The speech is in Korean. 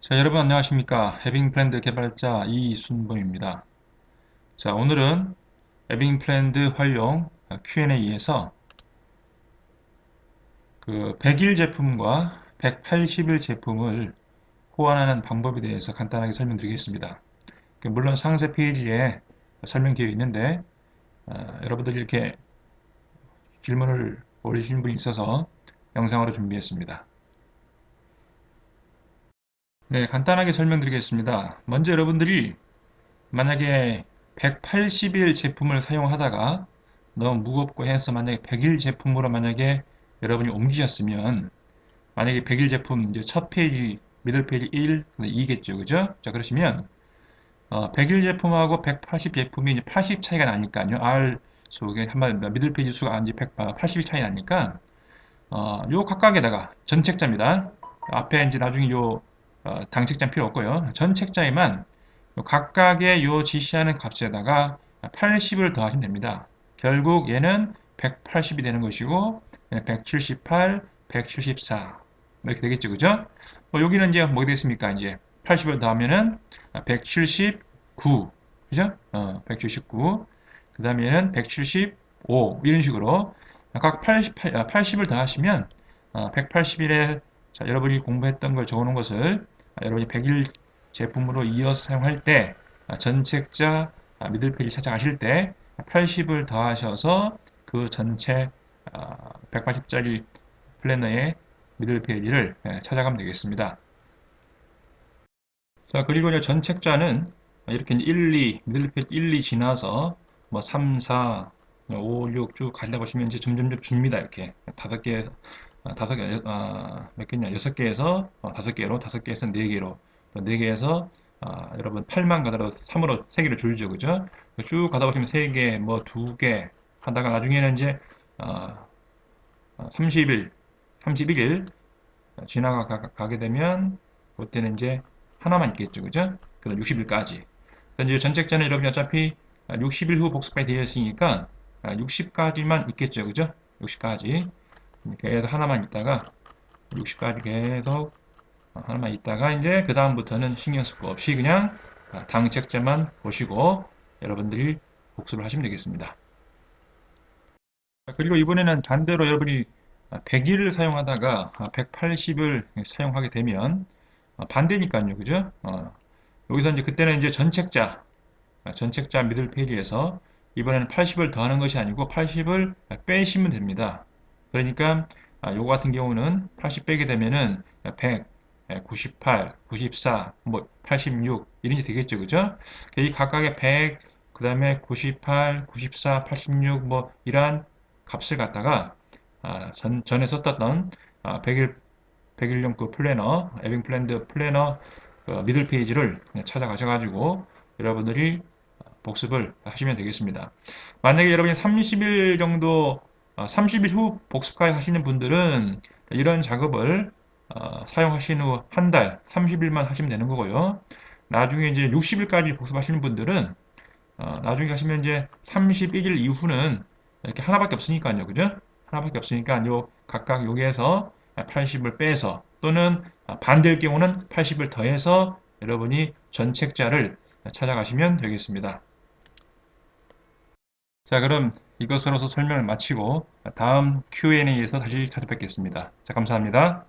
자, 여러분 안녕하십니까. 해빙 플랜드 개발자 이순범입니다. 자, 오늘은 해빙 플랜드 활용 Q&A에서 그 100일 제품과 180일 제품을 호환하는 방법에 대해서 간단하게 설명드리겠습니다. 그 물론 상세 페이지에 설명되어 있는데 어, 여러분들이 이렇게 질문을 올리신 분이 있어서 영상으로 준비했습니다. 네, 간단하게 설명드리겠습니다. 먼저 여러분들이 만약에 180일 제품을 사용하다가 너무 무겁고 해서 만약에 100일 제품으로 만약에 여러분이 옮기셨으면 만약에 100일 제품 이제 첫 페이지, 미들 페이지 1, 2겠죠. 그죠? 자, 그러시면 어, 100일 제품하고 180 제품이 이제 80 차이가 나니까요. R 속에 한마디 미들 페이지 수가 이제 180일 차이 나니까 어, 요 각각에다가 전책자입니다. 앞에 이제 나중에 요 어, 당 책자 필요 없고요. 전 책자에만 각각의 요 지시하는 값에다가 80을 더하시면 됩니다. 결국 얘는 180이 되는 것이고 178, 174 이렇게 되겠죠, 그죠? 뭐 여기는 이제 뭐게 되겠습니까? 이제 80을 더하면은 179, 그죠? 어, 179. 그 다음에는 175 이런 식으로 각 88, 80을 더하시면 180일에 자, 여러분이 공부했던 걸 적어놓은 것을 아, 여러분이 100일 제품으로 이어서 사용할 때 아, 전책자 아, 미들페이지 찾아가실 때 80을 더하셔서 그 전체 180짜리 플래너의 미들 페이지를 예, 찾아가면 되겠습니다. 자 그리고 이제 전책자는 이렇게 1, 2 미들 페이지 1, 2 지나서 뭐 3, 4, 5, 6 쭉 가다 보시면 이제 점점점 줍니다. 이렇게 다섯 개 아, 다섯 개, 아, 몇 개냐? 여섯 개에서 어, 다섯 개로, 다섯 개에서 네 개로, 네 개에서 아, 여러분 8만 가다로 3으로 세 개를 줄죠, 그죠? 쭉 가다 보시면 세 개, 뭐 두 개 하다가 나중에는 이제 아, 30일, 31일 지나가 게 되면 그때는 이제 하나만 있겠죠, 그죠? 그다음 60일까지. 이제 전책자는 여러분이 어차피 60일 후 복습까지 되어 있으니까 60까지만 있겠죠, 그죠? 60까지. 계속 하나만 있다가 60까지 계속 하나만 있다가 이제 그 다음부터는 신경 쓸 거 없이 그냥 당책자만 보시고 여러분들이 복습을 하시면 되겠습니다. 그리고 이번에는 반대로 여러분이 100일을 사용하다가 180을 사용하게 되면 반대니까요. 그죠? 어, 여기서 이제 그때는 이제 전책자 전책자 미들 페이지에서 이번에는 80을 더하는 것이 아니고 80을 빼시면 됩니다. 그러니까 아, 요거 같은 경우는 80 빼게 되면은 100, 98, 94, 뭐 86 이런 게 되겠죠. 그죠? 이 각각의 100, 그 다음에 98, 94, 86 뭐 이러한 값을 갖다가 아, 전, 전에 썼던 아, 100일 100일용 그 플래너, 에빙 플랜드 플래너 그 미들 페이지를 찾아가셔 가지고 여러분들이 복습을 하시면 되겠습니다. 만약에 여러분이 30일 정도 30일 어, 후 복습까지 하시는 분들은 이런 작업을 어, 사용하신 후 한 달, 30일만 하시면 되는 거고요. 나중에 이제 60일까지 복습하시는 분들은 어, 나중에 하시면 이제 31일 이후는 이렇게 하나밖에 없으니까요. 그죠? 하나밖에 없으니까 요 각각 여기에서 80을 빼서 또는 반대일 경우는 80을 더해서 여러분이 전책자를 찾아가시면 되겠습니다. 자 그럼 이것으로서 설명을 마치고 다음 Q&A에서 다시 찾아뵙겠습니다. 자 감사합니다.